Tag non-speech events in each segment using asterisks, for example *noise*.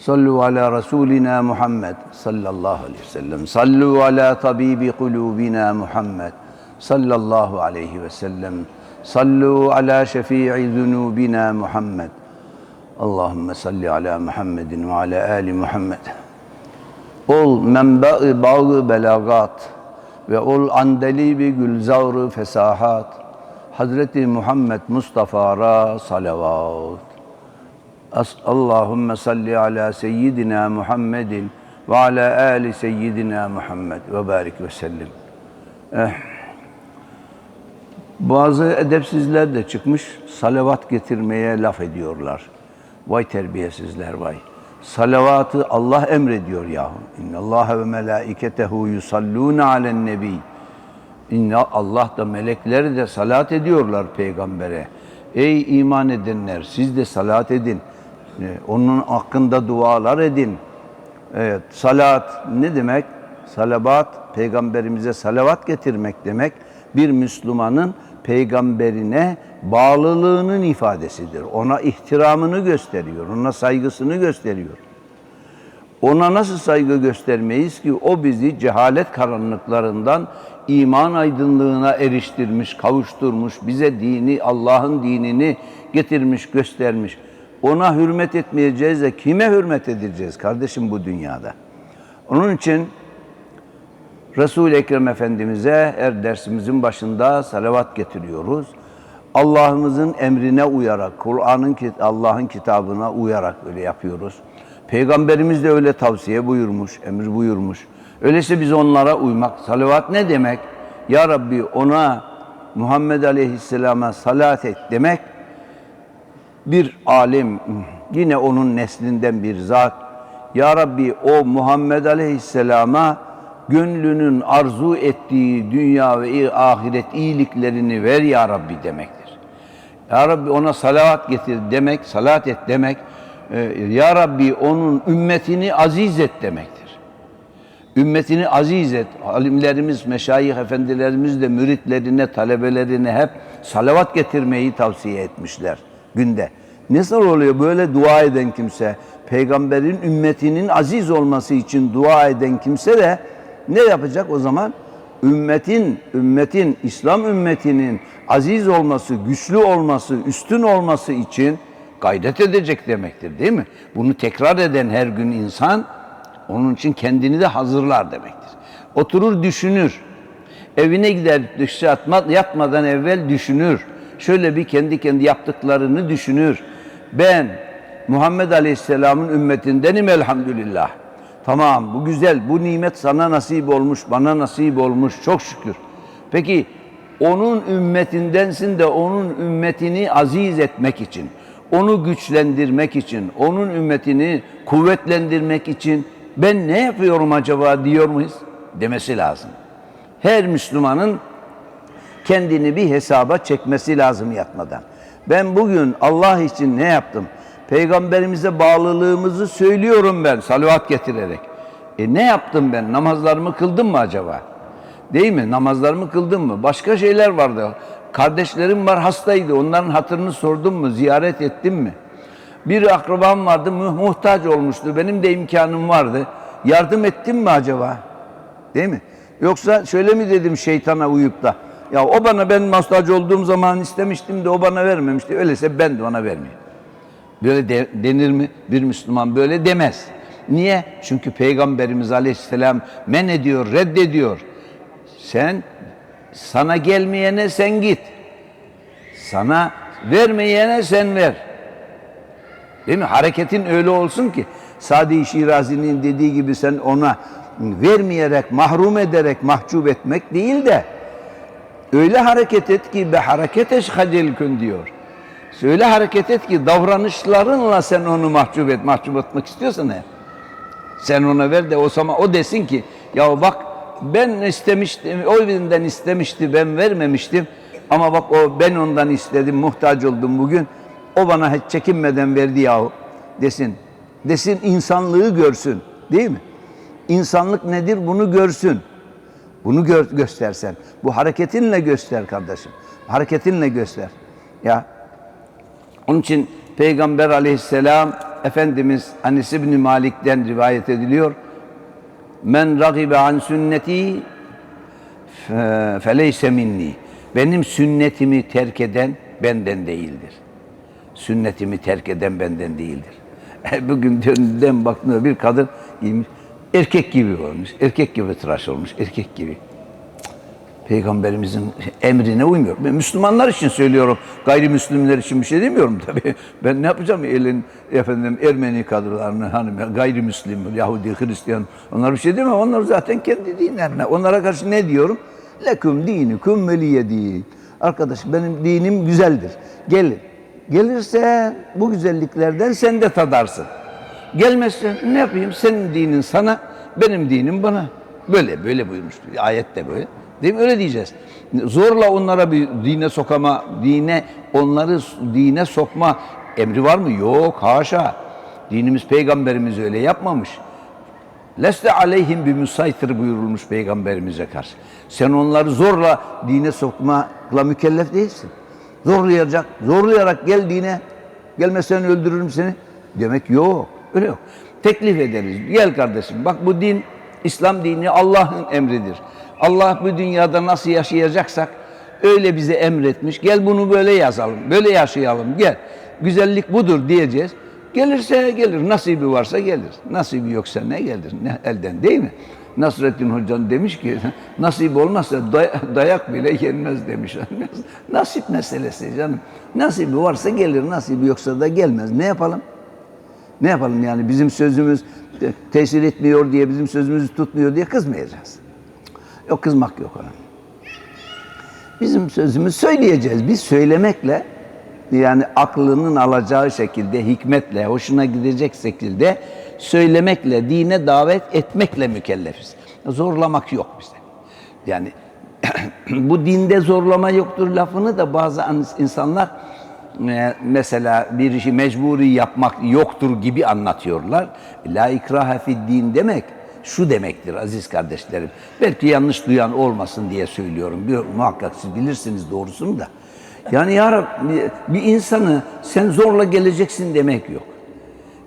صلوا على رسولنا محمد صلى الله عليه وسلم صلوا على طبيب قلوبنا محمد صلى الله عليه وسلم صلوا على شفيع ذنوبنا محمد اللهم صل على محمد وعلى آل محمد Ol menba-ı bağı belagat ve ol andelibi gülzar fesahat Hazreti Muhammed Mustafa'ra salavat. Allahümme salli ala seyyidina Muhammedin ve ala ali seyyidina Muhammed ve barik ve sellim. Eh. Bazı edepsizler de çıkmış salavat getirmeye laf ediyorlar. Vay terbiyesizler vay. Salavatı Allah emrediyor yahu. İnne Allah ve melaiketehu yusalluna alen nebi. İnne Allah da melekleri de salat ediyorlar peygambere. Ey iman edenler siz de salat edin. Ee, Onun hakkında dualar edin. Evet, salat ne demek? Salavat, peygamberimize salavat getirmek demek. Bir Müslümanın peygamberine bağlılığının ifadesidir. Ona ihtiramını gösteriyor, ona saygısını gösteriyor. Ona nasıl saygı göstermeyiz ki o bizi cehalet karanlıklarından iman aydınlığına eriştirmiş, kavuşturmuş, bize dini, Allah'ın dinini getirmiş, göstermiş. Ona hürmet etmeyeceğiz de kime hürmet edeceğiz kardeşim bu dünyada? Onun için Resul-i Ekrem Efendimiz'e her dersimizin başında salavat getiriyoruz. Allah'ımızın emrine uyarak, Kur'an'ın Allah'ın kitabına uyarak öyle yapıyoruz. Peygamberimiz de öyle tavsiye buyurmuş, emir buyurmuş. Öyleyse biz onlara uymak. Salavat ne demek? Ya Rabbi ona Muhammed Aleyhisselam'a salat et demek. Bir alim, yine onun neslinden bir zat. Ya Rabbi o Muhammed Aleyhisselam'a gönlünün arzu ettiği dünya ve ahiret iyiliklerini ver ya Rabbi demektir. Ya Rabbi ona salavat getir demek, salat et demek. e, Ya Rabbi onun ümmetini aziz et demektir. Ümmetini aziz et. Alimlerimiz, meşayih efendilerimiz de müritlerine, talebelerine hep salavat getirmeyi tavsiye etmişler günde. Nasıl oluyor böyle dua eden kimse? Peygamberin ümmetinin aziz olması için dua eden kimse de ne yapacak o zaman? Ümmetin, ümmetin, İslam ümmetinin aziz olması, güçlü olması, üstün olması için gayret edecek demektir değil mi? Bunu tekrar eden her gün insan onun için kendini de hazırlar demektir. Oturur düşünür. Evine gider yatmadan evvel düşünür. Şöyle bir kendi kendi yaptıklarını düşünür. Ben Muhammed Aleyhisselam'ın ümmetindenim elhamdülillah. Tamam bu güzel, bu nimet sana nasip olmuş, bana nasip olmuş çok şükür. Peki onun ümmetindensin de onun ümmetini aziz etmek için, onu güçlendirmek için, onun ümmetini kuvvetlendirmek için ben ne yapıyorum acaba diyor muyuz? Demesi lazım. Her Müslümanın kendini bir hesaba çekmesi lazım yatmadan. Ben bugün Allah için ne yaptım? Peygamberimize bağlılığımızı söylüyorum ben salavat getirerek. E ne yaptım ben? Namazlarımı kıldım mı acaba? Değil mi? Namazlarımı kıldım mı? Başka şeyler vardı. Kardeşlerim var hastaydı. Onların hatırını sordum mu? Ziyaret ettim mi? Bir akrabam vardı mu- muhtaç olmuştu. Benim de imkanım vardı. Yardım ettim mi acaba? Değil mi? Yoksa şöyle mi dedim şeytana uyup da ya o bana ben muhtaç olduğum zaman istemiştim de o bana vermemişti. Öyleyse ben de ona vermeyeyim. Böyle de- denir mi? Bir Müslüman böyle demez. Niye? Çünkü Peygamberimiz Aleyhisselam men ediyor, reddediyor. Sen sana gelmeyene sen git. Sana vermeyene sen ver. Değil mi? Hareketin öyle olsun ki Sadi Şirazi'nin dediği gibi sen ona vermeyerek, mahrum ederek mahcup etmek değil de öyle hareket et ki be hareket eşhacel diyor. Öyle hareket et ki davranışlarınla sen onu mahcup et, mahcup etmek istiyorsan eğer. Sen ona ver de o zaman o desin ki ya bak ben istemiştim, o birinden istemişti, ben vermemiştim. Ama bak o ben ondan istedim, muhtaç oldum bugün. O bana hiç çekinmeden verdi yahu desin. Desin insanlığı görsün. Değil mi? İnsanlık nedir bunu görsün. Bunu gör, göstersen. Bu hareketinle göster kardeşim. Hareketinle göster. Ya onun için Peygamber aleyhisselam Efendimiz Anis İbni Malik'ten rivayet ediliyor. Men ragibe an sünneti fe- feleyse minni. Benim sünnetimi terk eden benden değildir. Sünnetimi terk eden benden değildir. *laughs* Bugün döndüm baktım bir kadın giymiş. Erkek gibi olmuş. Erkek gibi tıraş olmuş. Erkek gibi. Peygamberimizin emrine uymuyor. Ben Müslümanlar için söylüyorum. Gayrimüslimler için bir şey demiyorum tabii. *laughs* Ben ne yapacağım elin efendim Ermeni kadınlarını hani gayrimüslim, Yahudi, Hristiyan onlar bir şey demem. Onlar zaten kendi dinlerine. Onlara karşı ne diyorum? Leküm dinikum veliye din. Arkadaş benim dinim güzeldir. Gelin. Gelirse bu güzelliklerden sen de tadarsın. Gelmezse ne yapayım? Senin dinin sana, benim dinim bana. Böyle böyle buyurmuş. Ayette böyle. Değil mi? Öyle diyeceğiz. Zorla onlara bir dine sokama, dine onları dine sokma emri var mı? Yok, haşa. Dinimiz peygamberimiz öyle yapmamış. Leste aleyhim bir müsaytır buyurulmuş peygamberimize karşı. Sen onları zorla dine sokmakla mükellef değilsin. Zorlayacak, zorlayarak gel dine. Gelmezsen öldürürüm seni. Demek yok. Öyle yok. Teklif ederiz. Gel kardeşim bak bu din İslam dini Allah'ın emridir. Allah bu dünyada nasıl yaşayacaksak öyle bize emretmiş. Gel bunu böyle yazalım, böyle yaşayalım. Gel. Güzellik budur diyeceğiz. Gelirse gelir, nasibi varsa gelir. Nasibi yoksa ne gelir? Ne elden değil mi? Nasrettin Hoca'nın demiş ki *laughs* nasip olmazsa day- *laughs* dayak bile yenmez demiş. *laughs* Nasip meselesi canım. Nasibi varsa gelir, nasibi yoksa da gelmez. Ne yapalım? Ne yapalım yani bizim sözümüz te- tesir etmiyor diye bizim sözümüzü tutmuyor diye kızmayacağız. Yok kızmak yok ona. Bizim sözümüz söyleyeceğiz. Biz söylemekle yani aklının alacağı şekilde, hikmetle, hoşuna gidecek şekilde söylemekle, dine davet etmekle mükellefiz. Zorlamak yok bizde. Yani *clears throat* bu dinde zorlama yoktur lafını da bazı insanlar mesela bir işi mecburi yapmak yoktur gibi anlatıyorlar. La ikrahe din demek şu demektir aziz kardeşlerim. Belki yanlış duyan olmasın diye söylüyorum. Bir, muhakkak siz bilirsiniz doğrusunu da. Yani ya Rabbi, bir insanı sen zorla geleceksin demek yok.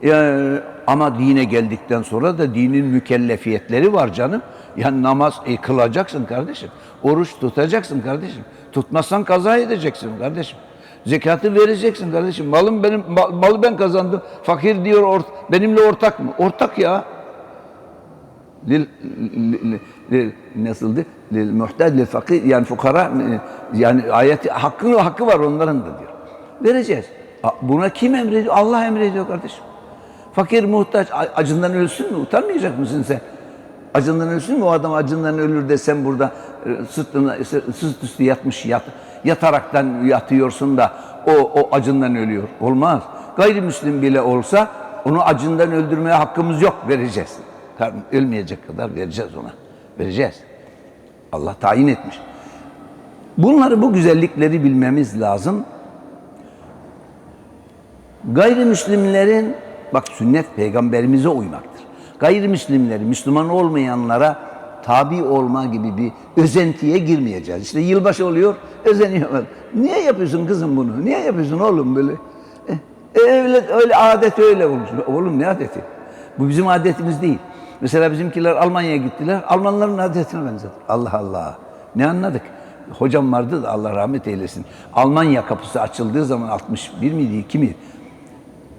Ya, ama dine geldikten sonra da dinin mükellefiyetleri var canım. Yani namaz e, kılacaksın kardeşim. Oruç tutacaksın kardeşim. Tutmazsan kaza edeceksin kardeşim. Zekatı vereceksin kardeşim. Malım benim mal- malı ben kazandım. Fakir diyor ort, benimle ortak mı? Ortak ya. Lil, lil, lil, nasıldı? Lil muhtaç, lil fakir yani fukara yani ayet hakkı hakkı var onların da diyor. Vereceğiz. Buna kim emrediyor? Allah emrediyor kardeşim. Fakir muhtaç acından ölsün mü? Utanmayacak mısın sen? Acından ölsün mü? O adam acından ölür de sen burada e, sırtına, sırt üstü yatmış yat, yataraktan yatıyorsun da o, o acından ölüyor. Olmaz. Gayrimüslim bile olsa onu acından öldürmeye hakkımız yok. Vereceğiz. Ölmeyecek kadar vereceğiz ona. Vereceğiz. Allah tayin etmiş. Bunları bu güzellikleri bilmemiz lazım. Gayrimüslimlerin bak sünnet peygamberimize uymaktır. Gayrimüslimleri Müslüman olmayanlara tabi olma gibi bir özentiye girmeyeceğiz. İşte yılbaşı oluyor, özeniyorlar. Niye yapıyorsun kızım bunu? Niye yapıyorsun oğlum böyle? E, öyle, öyle adet öyle olmuş. Oğlum ne adeti? Bu bizim adetimiz değil. Mesela bizimkiler Almanya'ya gittiler. Almanların adetine benzer. Allah Allah. Ne anladık? Hocam vardı da Allah rahmet eylesin. Almanya kapısı açıldığı zaman 61 miydi, 2 miydi?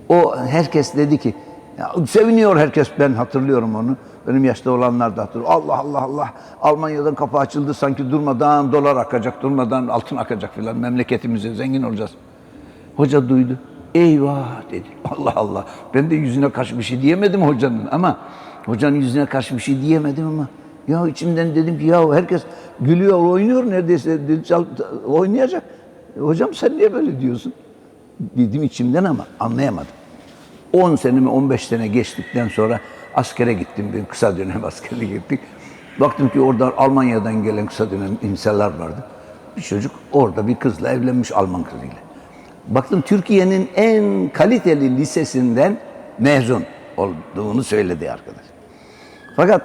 O herkes dedi ki, ya, seviniyor herkes ben hatırlıyorum onu. Benim yaşta olanlar da hatırlıyor. Allah Allah Allah Almanya'dan kapı açıldı sanki durmadan dolar akacak, durmadan altın akacak filan memleketimize zengin olacağız. Hoca duydu. Eyvah dedi. *laughs* Allah Allah. Ben de yüzüne karşı bir şey diyemedim hocanın ama hocanın yüzüne karşı bir şey diyemedim ama ya içimden dedim ki ya herkes gülüyor, oynuyor neredeyse oynayacak. Hocam sen niye böyle diyorsun? Dedim içimden ama anlayamadım. 10 sene mi 15 sene geçtikten sonra askere gittim. Ben kısa dönem *laughs* askerlik gittik. Baktım ki orada Almanya'dan gelen kısa dönem imsalar vardı. Bir çocuk orada bir kızla evlenmiş Alman kızıyla. Baktım Türkiye'nin en kaliteli lisesinden mezun olduğunu söyledi arkadaş. Fakat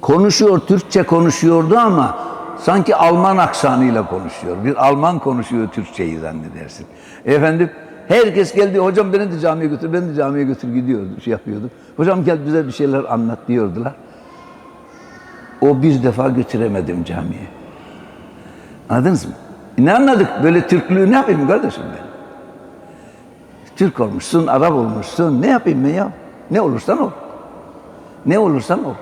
konuşuyor, Türkçe konuşuyordu ama sanki Alman aksanıyla konuşuyor. Bir Alman konuşuyor Türkçeyi zannedersin. Efendim herkes geldi, hocam beni de camiye götür, beni de camiye götür gidiyordu, şey yapıyordu. Hocam gel bize bir şeyler anlat diyordular. O bir defa götüremedim camiye. Anladınız mı? Ne anladık? Böyle Türklüğü ne yapayım kardeşim ben? Türk olmuşsun, Arap olmuşsun. Ne yapayım ben ya? Ne olursan ol. Ne olursan ol.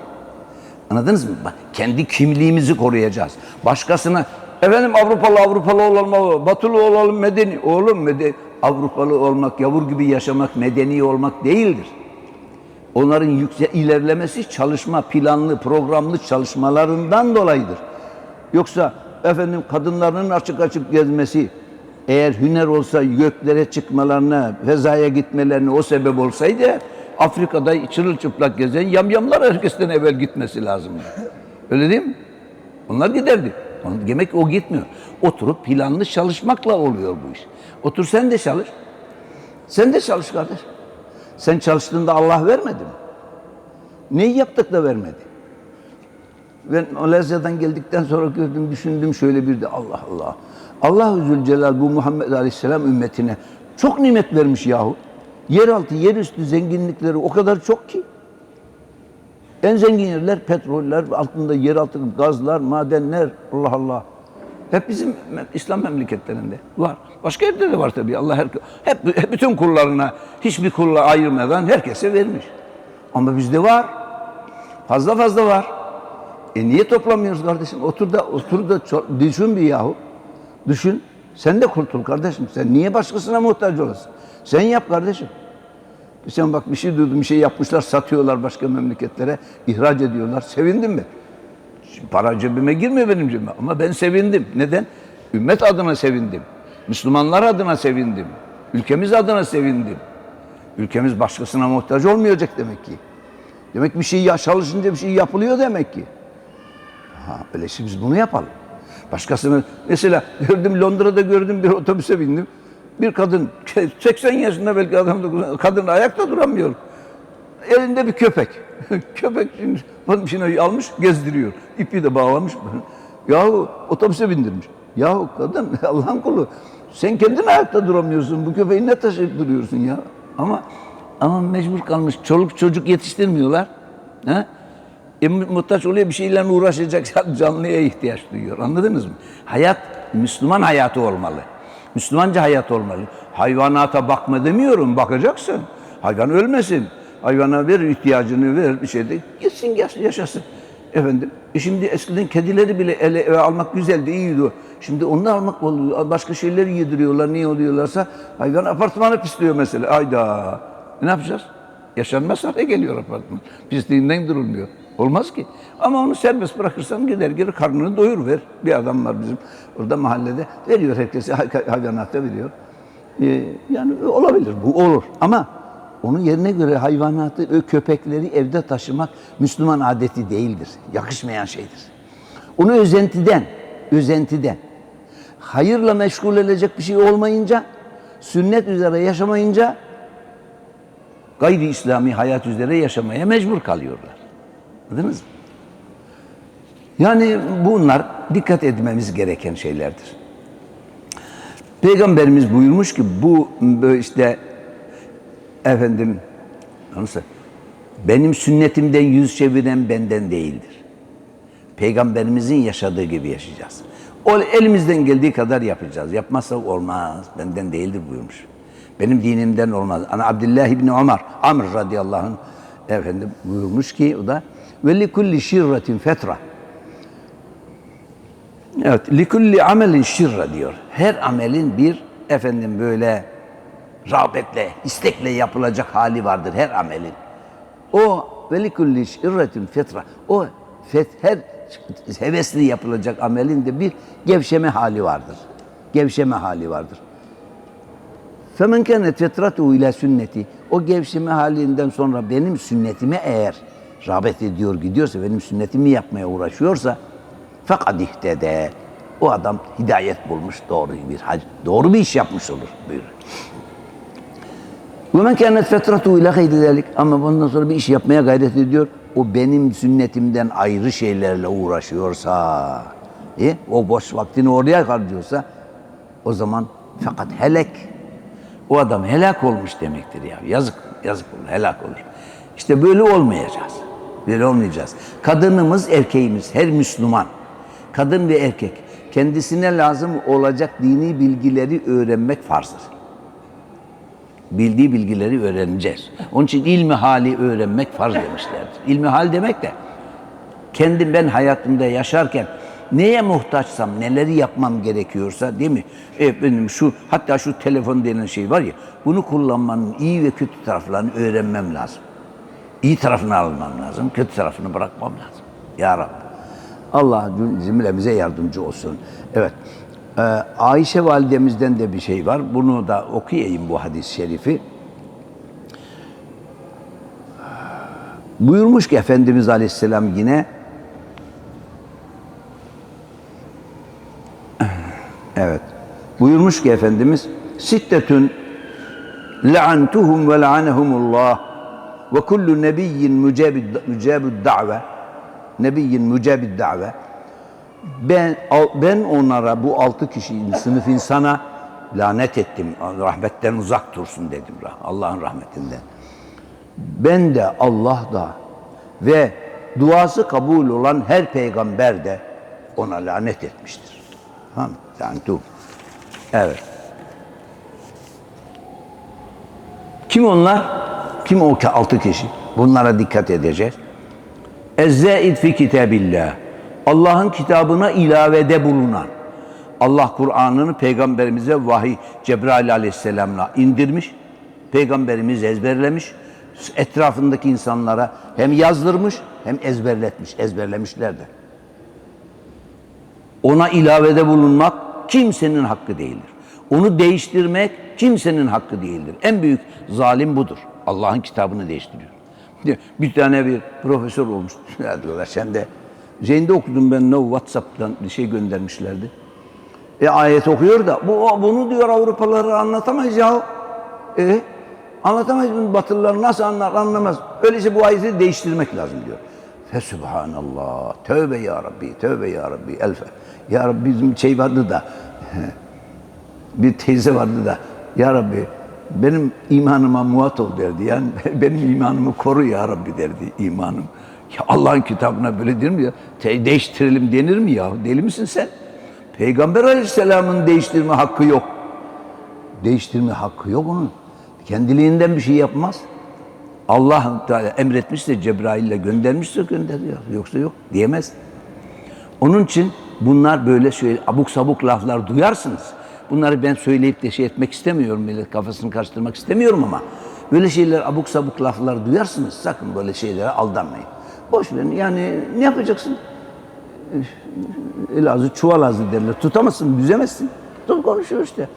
Anladınız mı? Kendi kimliğimizi koruyacağız. Başkasına efendim Avrupalı Avrupalı olalım, Batılı olalım, medeni. Oğlum medeni. Avrupalı olmak, yavur gibi yaşamak, medeni olmak değildir. Onların yükse ilerlemesi çalışma planlı, programlı çalışmalarından dolayıdır. Yoksa efendim kadınların açık açık gezmesi, eğer hüner olsa göklere çıkmalarına, fezaya gitmelerine o sebep olsaydı Afrika'da çırılçıplak gezen yamyamlar herkesten evvel gitmesi lazımdı. Öyle değil mi? Onlar giderdi. Demek ki o gitmiyor. Oturup planlı çalışmakla oluyor bu iş. Otur sen de çalış. Sen de çalış kardeş. Sen çalıştığında Allah vermedi mi? Neyi yaptık da vermedi? Ben Malezya'dan geldikten sonra gördüm, düşündüm şöyle bir de Allah Allah. Allah-u Zülcelal bu Muhammed Aleyhisselam ümmetine çok nimet vermiş yahu. Yeraltı, yerüstü zenginlikleri o kadar çok ki. En zengin yerler petroller, altında yeraltı gazlar, madenler, Allah Allah. Hep bizim İslam memleketlerinde var. Başka yerde de var tabii. Allah her, hep, hep bütün kullarına hiçbir kulla ayırmadan herkese vermiş. Ama bizde var. Fazla fazla var. E niye toplamıyoruz kardeşim? Otur da otur da düşün bir yahu. Düşün. Sen de kurtul kardeşim. Sen niye başkasına muhtaç olasın? Sen yap kardeşim. Sen bak bir şey duydum, bir şey yapmışlar, satıyorlar başka memleketlere, ihraç ediyorlar. Sevindim mi? Para cebime girmiyor benim cebime ama ben sevindim. Neden? Ümmet adına sevindim. Müslümanlar adına sevindim. Ülkemiz adına sevindim. Ülkemiz başkasına muhtaç olmayacak demek ki. Demek bir şey çalışınca bir şey yapılıyor demek ki. Ha, öyleyse biz bunu yapalım. Başkasını mesela gördüm Londra'da gördüm bir otobüse bindim. Bir kadın 80 yaşında belki adam da kadın ayakta duramıyor. Elinde bir köpek. *laughs* köpek şimdi bunun içine almış gezdiriyor. İpi de bağlamış. *laughs* Yahu otobüse bindirmiş. Yahu kadın *laughs* Allah'ın kulu. Sen kendin ayakta duramıyorsun. Bu köpeği ne taşıyıp duruyorsun ya? Ama ama mecbur kalmış. Çoluk çocuk yetiştirmiyorlar. Ha? E, mu- muhtaç oluyor bir şeyle uğraşacak canlıya ihtiyaç duyuyor. Anladınız mı? Hayat Müslüman hayatı olmalı. Müslümanca hayat olmalı. Hayvanata bakma demiyorum. Bakacaksın. Hayvan ölmesin. Hayvana ver ihtiyacını ver bir şey de gitsin yaş- yaşasın. Efendim. E şimdi eskiden kedileri bile ele eve almak güzeldi, iyiydi. Şimdi onu almak oluyor. Başka şeyleri yediriyorlar. Niye oluyorlarsa hayvan apartmanı pisliyor mesela. Ayda. E ne yapacağız? Yaşanmaz hale geliyor apartman. Pisliğinden durulmuyor. Olmaz ki. Ama onu serbest bırakırsan gider geri karnını doyur ver. Bir adam var bizim orada mahallede. Veriyor herkese hay- hayvanata veriyor. Ee, yani olabilir bu olur. Ama onun yerine göre hayvanatı, köpekleri evde taşımak Müslüman adeti değildir. Yakışmayan şeydir. Onu özentiden, özentiden, hayırla meşgul edecek bir şey olmayınca, sünnet üzere yaşamayınca gayri İslami hayat üzere yaşamaya mecbur kalıyorlar. Anladınız mı? Yani bunlar dikkat etmemiz gereken şeylerdir. Peygamberimiz buyurmuş ki bu işte efendim nasıl benim sünnetimden yüz çeviren benden değildir. Peygamberimizin yaşadığı gibi yaşayacağız. O elimizden geldiği kadar yapacağız. Yapmazsak olmaz. Benden değildir buyurmuş. Benim dinimden olmaz. Ana Abdullah İbni Ömer, Amr radıyallahu anh efendim buyurmuş ki o da ve li kulli şirretin fetra. Evet, likulli amelin şirra diyor. Her amelin bir efendim böyle rağbetle, istekle yapılacak hali vardır her amelin. O ve likulli şirretin fetra. O fet, her hevesli yapılacak amelin de bir gevşeme hali vardır. Gevşeme hali vardır. Femen kânet fetratuhu ila sünneti. o gevşeme halinden sonra benim sünnetime eğer rağbet ediyor gidiyorsa, benim sünnetimi yapmaya uğraşıyorsa fakat ihtede o adam hidayet bulmuş, doğru bir hac, doğru bir iş yapmış olur buyuruyor. Ve men kânet fetratu ila gayri. Ama bundan sonra bir iş yapmaya gayret ediyor. O benim sünnetimden ayrı şeylerle uğraşıyorsa, e, o boş vaktini oraya harcıyorsa o zaman fakat helek o adam helak olmuş demektir ya. Yazık, yazık olur, helak olur. İşte böyle olmayacağız. Böyle olmayacağız. Kadınımız, erkeğimiz, her Müslüman, kadın ve erkek kendisine lazım olacak dini bilgileri öğrenmek farzdır bildiği bilgileri öğreneceğiz. Onun için ilmi hali öğrenmek farz demişlerdir. İlmi hal demek de kendim ben hayatımda yaşarken neye muhtaçsam, neleri yapmam gerekiyorsa değil mi? E, benim şu hatta şu telefon denen şey var ya bunu kullanmanın iyi ve kötü taraflarını öğrenmem lazım. İyi tarafını almam lazım, kötü tarafını bırakmam lazım. Ya Rabbi. Allah cümlemize yardımcı olsun. Evet. Ee, Ayşe validemizden de bir şey var. Bunu da okuyayım bu hadis-i şerifi. Buyurmuş ki Efendimiz Aleyhisselam yine Evet. Buyurmuş ki Efendimiz Sittetün le'antuhum ve le'anehumullah ve kullu nebiyyin mücabid da've nebiyyin mücabid da've ben ben onlara bu altı kişinin sınıf insana lanet ettim. Rahmetten uzak dursun dedim Allah'ın rahmetinden. Ben de Allah da ve duası kabul olan her peygamber de ona lanet etmiştir. Tamam Yani. Evet. Kim onlar? Kim o altı kişi? Bunlara dikkat edeceğiz. Ezzaid fi kitabillah. Allah'ın kitabına ilavede bulunan. Allah Kur'an'ını peygamberimize vahiy Cebrail aleyhisselamla indirmiş. Peygamberimiz ezberlemiş. Etrafındaki insanlara hem yazdırmış hem ezberletmiş. Ezberlemişler de. Ona ilavede bulunmak kimsenin hakkı değildir. Onu değiştirmek kimsenin hakkı değildir. En büyük zalim budur. Allah'ın kitabını değiştiriyor. Bir tane bir profesör olmuş. *laughs* Diyorlar sen de Zeyn'de okudum ben ne WhatsApp'tan bir şey göndermişlerdi. E ayet okuyor da bu bunu diyor Avrupalılara anlatamayız ya. E anlatamayız bunu Batılılar nasıl anlar anlamaz. Öyleyse bu ayeti değiştirmek lazım diyor. Fesubhanallah. Tövbe ya Rabbi. Tövbe ya Rabbi. Elfe. Ya Rabbi bizim şey vardı da *laughs* bir teyze vardı da ya Rabbi benim imanıma muhat ol derdi. Yani *laughs* benim imanımı koru ya Rabbi derdi imanım. Ya Allah'ın kitabına böyle denir mi ya? Değiştirelim denir mi ya? Deli misin sen? Peygamber aleyhisselamın değiştirme hakkı yok. Değiştirme hakkı yok onun. Kendiliğinden bir şey yapmaz. Allah Teala emretmişse Cebrail'le göndermişse gönderiyor. Yoksa yok diyemez. Onun için bunlar böyle şöyle abuk sabuk laflar duyarsınız. Bunları ben söyleyip de şey etmek istemiyorum. Millet kafasını karıştırmak istemiyorum ama böyle şeyler abuk sabuk laflar duyarsınız. Sakın böyle şeylere aldanmayın. Boş verin. Yani ne yapacaksın? El ağzı çuval ağzı derler. Tutamazsın, büzemezsin. Tut konuşuyor işte.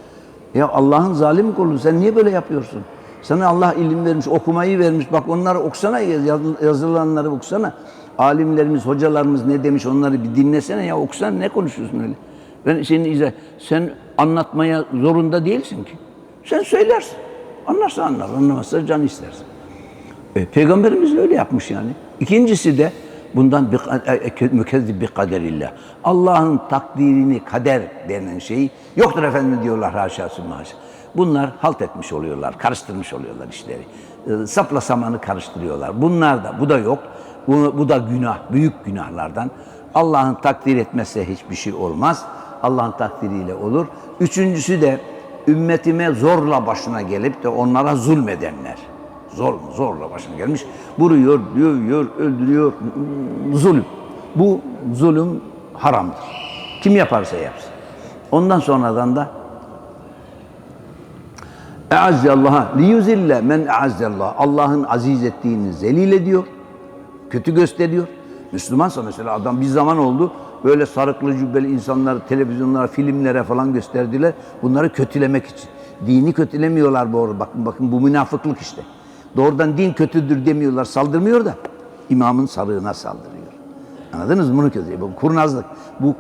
Ya Allah'ın zalim kulu sen niye böyle yapıyorsun? Sana Allah ilim vermiş, okumayı vermiş. Bak onları okusana, yazılanları okusana. Alimlerimiz, hocalarımız ne demiş onları bir dinlesene ya okusana ne konuşuyorsun öyle? Ben senin izah, sen anlatmaya zorunda değilsin ki. Sen söylersin. Anlarsa anlar, anlamazsa can istersin. E, Peygamberimiz öyle yapmış yani. İkincisi de bundan mükezzib bir kaderillah. Allah'ın takdirini, kader denen şeyi yoktur efendim diyorlar haşa haşa. Bunlar halt etmiş oluyorlar, karıştırmış oluyorlar işleri. E, sapla samanı karıştırıyorlar. Bunlar da, bu da yok. Bu, bu da günah, büyük günahlardan. Allah'ın takdir etmezse hiçbir şey olmaz. Allah'ın takdiriyle olur. Üçüncüsü de ümmetime zorla başına gelip de onlara zulmedenler. Zor, zorla başına gelmiş. Vuruyor, dövüyor, öldürüyor. Zulüm. Bu zulüm haramdır. Kim yaparsa yapsın. Ondan sonradan da Eazzallah'a liyuzille men eazzallah. Allah'ın aziz ettiğini zelil ediyor. Kötü gösteriyor. Müslümansa mesela adam bir zaman oldu böyle sarıklı cübbeli insanlar televizyonlara, filmlere falan gösterdiler. Bunları kötülemek için. Dini kötülemiyorlar bu arada. Bakın bakın bu münafıklık işte. Doğrudan din kötüdür demiyorlar, saldırmıyor da imamın sarığına saldırıyor. Anladınız mı bunu kötü? Bu kurnazlık. Bu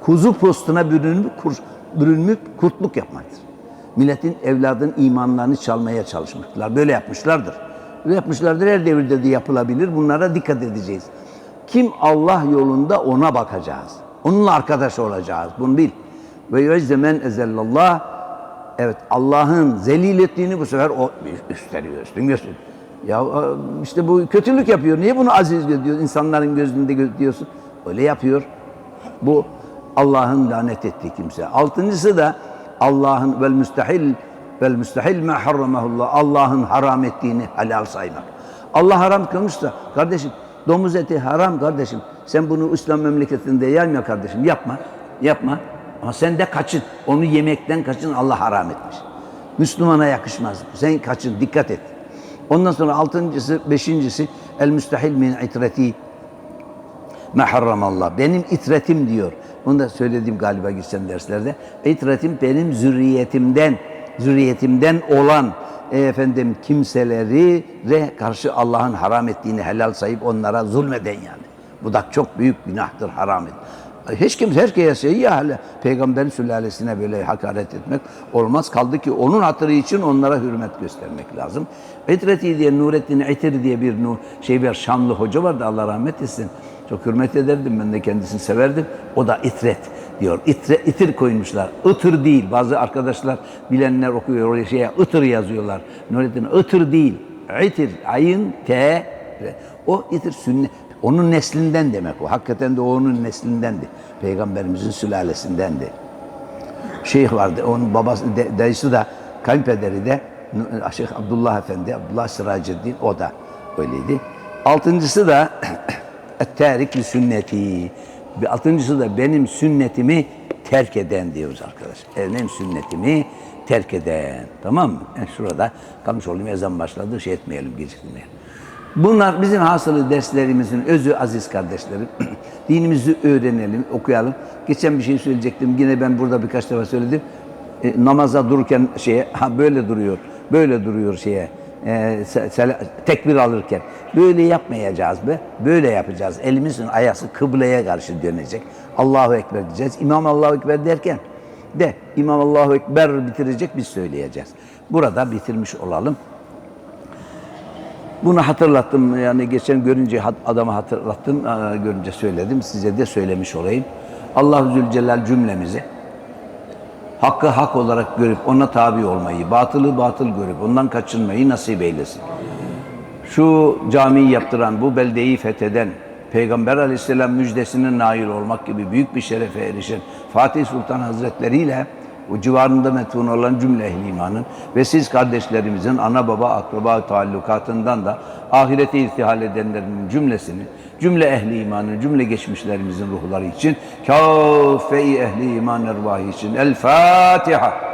kuzu postuna bürünüp, kur, bürünüp kurtluk yapmaktır. Milletin evladın imanlarını çalmaya çalışmışlar. Böyle yapmışlardır. Böyle yapmışlardır. Her devirde de yapılabilir. Bunlara dikkat edeceğiz. Kim Allah yolunda ona bakacağız. Onunla arkadaş olacağız. Bunu bil. Ve yüzdemen ezellallah Evet Allah'ın zelil ettiğini bu sefer o üstleniyor, üstün gösteriyor. Ya e, işte bu kötülük yapıyor. Niye bunu aziz görüyor? İnsanların gözünde görüyorsun. Öyle yapıyor. Bu Allah'ın lanet ettiği kimse. Altıncısı da Allah'ın vel müstahil vel müstahil ma. Allah'ın haram ettiğini helal saymak. Allah haram kılmışsa kardeşim domuz eti haram kardeşim. Sen bunu İslam memleketinde yayma kardeşim. Yapma. Yapma. Ama sen de kaçın. Onu yemekten kaçın. Allah haram etmiş. Müslümana yakışmaz. Sen kaçın. Dikkat et. Ondan sonra altıncısı, beşincisi el müstahil min itreti ma harramallah. Benim itretim diyor. Bunu da söyledim galiba geçen derslerde. İtretim benim zürriyetimden, zürriyetimden olan efendim kimseleri re karşı Allah'ın haram ettiğini helal sayıp onlara zulmeden yani. Bu da çok büyük günahtır haram et. Hiç kimse herkese ya hele peygamberin sülalesine böyle hakaret etmek olmaz. Kaldı ki onun hatırı için onlara hürmet göstermek lazım. İtreti diye Nurettin İtir diye bir şey bir Şamlı hoca vardı Allah rahmet etsin. Çok hürmet ederdim ben de kendisini severdim. O da itret diyor. İtre, itir koymuşlar. Itır değil. Bazı arkadaşlar bilenler okuyor oraya şeye ıtır yazıyorlar. Nurettin ıtır değil. İtir. Ayın T. O itir sünnet. Onun neslinden demek o. Hakikaten de onun neslindendi. Peygamberimizin sülalesindendi. Şeyh vardı. Onun babası, de, dayısı da kayınpederi de Şeyh Abdullah Efendi, Abdullah Siraceddin o da öyleydi. Altıncısı da *coughs* et-terik sünneti. Bir Altıncısı da benim sünnetimi terk eden diyoruz arkadaş. Benim sünnetimi terk eden. Tamam mı? Yani şurada kalmış olayım ezan başladı şey etmeyelim geciktirmeyelim. Bunlar bizim hasılı derslerimizin özü aziz kardeşlerim. *clears throat* Dinimizi öğrenelim, okuyalım. Geçen bir şey söyleyecektim. Yine ben burada birkaç defa söyledim. E, namaza dururken şeye, ha böyle duruyor, böyle duruyor şeye. E, tekbir alırken. Böyle yapmayacağız be. Böyle yapacağız. Elimizin ayası kıbleye karşı dönecek. Allahu Ekber diyeceğiz. İmam Allahu Ekber derken de İmam Allahu Ekber bitirecek biz söyleyeceğiz. Burada bitirmiş olalım. Bunu hatırlattım yani geçen görünce adama hatırlattım aa, görünce söyledim size de söylemiş olayım. Allah Zülcelal cümlemizi hakkı hak olarak görüp ona tabi olmayı, batılı batıl görüp ondan kaçınmayı nasip eylesin. Şu camiyi yaptıran, bu beldeyi fetheden, Peygamber aleyhisselam müjdesine nail olmak gibi büyük bir şerefe erişen Fatih Sultan Hazretleri ile o civarında metfun olan cümle ehli imanın ve siz kardeşlerimizin ana baba akraba taallukatından da ahirete irtihal edenlerin cümlesini, cümle ehli imanın, cümle geçmişlerimizin ruhları için, kâfe-i ehli iman ervahı için. El Fatiha.